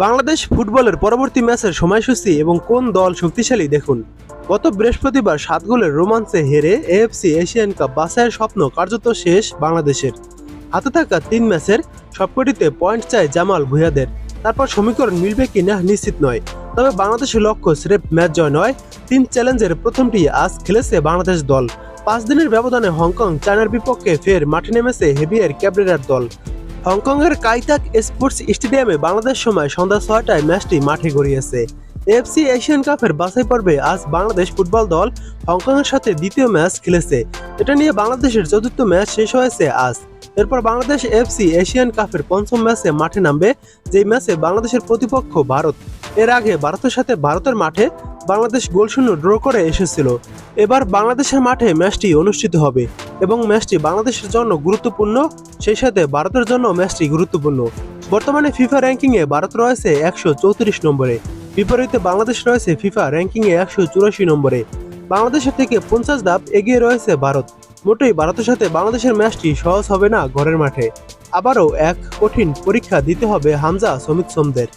বাংলাদেশ ফুটবলের পরবর্তী ম্যাচের সময়সূচি এবং কোন দল শক্তিশালী দেখুন। গত বৃহস্পতিবার সাত গোলের রোমাঞ্চে হেরে এএফসি এশিয়ান কাপ বাছাইয়ের স্বপ্ন কার্যত শেষ বাংলাদেশের। হাতে থাকা তিন ম্যাচের সবকটিতে পয়েন্ট চায় জামাল ভুঁইয়াদের। তারপর সমীকরণ মিলবে কিনা নিশ্চিত নয়। তবে বাংলাদেশের লক্ষ্য স্রেফ ম্যাচ জয় নয়। তিন চ্যালেঞ্জের প্রথমটি আজ খেলেছে বাংলাদেশ দল। পাঁচ দিনের ব্যবধানে হংকং, চায়নার বিপক্ষে ফের মাঠে নেমেছে হেভিয়ার ক্যাবরেরার দল। হংকংয়ের কাইতাক স্পোর্টস স্টেডিয়ামে বাংলাদেশ সময় সন্ধ্যা ছয়টায় ম্যাচটি মাঠে গড়িয়েছে। এফসি এশিয়ান কাপের বাছাই পর্বে আজ বাংলাদেশ ফুটবল দল হংকংয়ের সাথে দ্বিতীয় ম্যাচ খেলেছে। এটা নিয়ে বাংলাদেশের চতুর্থ ম্যাচ শেষ হয়েছে আজ। এরপর বাংলাদেশ এফসি এশিয়ান কাপের পঞ্চম ম্যাচে মাঠে নামবে, যেই ম্যাচে বাংলাদেশের প্রতিপক্ষ ভারত। এর আগে ভারতের সাথে ভারতের মাঠে বাংলাদেশ গোলশূন্য ড্র করে এসেছিল। এবার বাংলাদেশের মাঠে ম্যাচটি অনুষ্ঠিত হবে এবং ম্যাচটি বাংলাদেশের জন্য গুরুত্বপূর্ণ, সেই সাথে ভারতের জন্য ম্যাচটি গুরুত্বপূর্ণ। বর্তমানে ফিফা র্যাঙ্কিংয়ে ভারত রয়েছে একশো চৌত্রিশ নম্বরে। বিপরীতে বাংলাদেশ রয়েছে ফিফা র্যাঙ্কিংয়ে একশো চুরাশি নম্বরে। বাংলাদেশের থেকে পঞ্চাশ ধাপ এগিয়ে রয়েছে ভারত। মোটেই ভারতের সাথে বাংলাদেশের ম্যাচটি সহজ হবে না ঘরের মাঠে। আবারও এক কঠিন পরীক্ষা দিতে হবে হামজা সমিত সোমদের।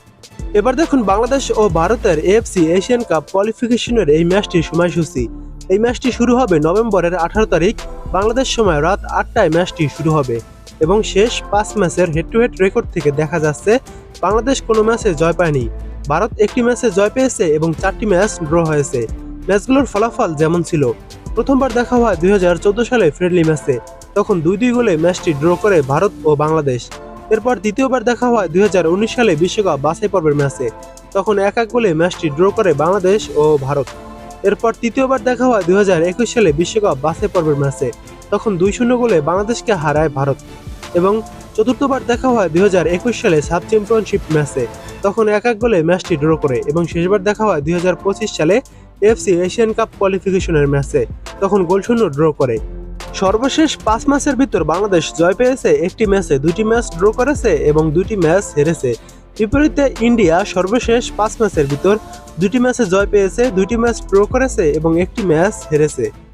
এবার দেখুন বাংলাদেশ ও ভারতের এএফসি এশিয়ান কাপ কোয়ালিফিকেশনের এই ম্যাচটির সময়সূচি। এই ম্যাচটি শুরু হবে নভেম্বরের আঠারো তারিখ। বাংলাদেশ সময় রাত আটটায় ম্যাচটি শুরু হবে এবং শেষ পাঁচ ম্যাচের হেড টু হেড রেকর্ড থেকে দেখা যাচ্ছে, বাংলাদেশ কোনো ম্যাচে জয় পায়নি। ভারত একটি ম্যাচে জয় পেয়েছে এবং চারটি ম্যাচ ড্র হয়েছে। ম্যাচগুলোর ফলাফল যেমন ছিল, প্রথমবার দেখা হয় দুই হাজার চোদ্দ সালে ফ্রেন্ডলি ম্যাচে। তখন দুই দুই গোলে ম্যাচটি ড্র করে ভারত ও বাংলাদেশ। এরপর দ্বিতীয়বার দেখা হয় দুই হাজার উনিশ সালে বিশ্বকাপ বাছাই পর্বের ম্যাচে। তখন এক এক গোলে ম্যাচটি ড্র করে বাংলাদেশ ও ভারত। এরপর তৃতীয়বার দেখা হয় দুই হাজার একুশ সালে বিশ্বকাপ বাছাই পর্বের ম্যাচে। তখন দুই শূন্য গোলে বাংলাদেশকে হারায় ভারত। এবং চতুর্থবার দেখা হয় দুই হাজার একুশ সালে সাব চ্যাম্পিয়নশিপ ম্যাচে। তখন এক এক গোলে ম্যাচটি ড্র করে এবং শেষবার দেখা হয় দুই হাজার পঁচিশ সালে এফসি এশিয়ান কাপ কোয়ালিফিকেশনের ম্যাচে। তখন গোলশূন্য ড্র করে। সর্বশেষ পাঁচ ম্যাচের ভিতর বাংলাদেশ জয় পেয়েছে, একটি ম্যাচে দুটি ম্যাচ ড্র করেছে এবং দুটি ম্যাচ হেরেছে। বিপরীতে ইন্ডিয়া সর্বশেষ পাঁচ ম্যাচের ভিতর দুটি ম্যাচে জয় পেয়েছে, দুটি ম্যাচ ড্র করেছে এবং একটি ম্যাচ হেরেছে।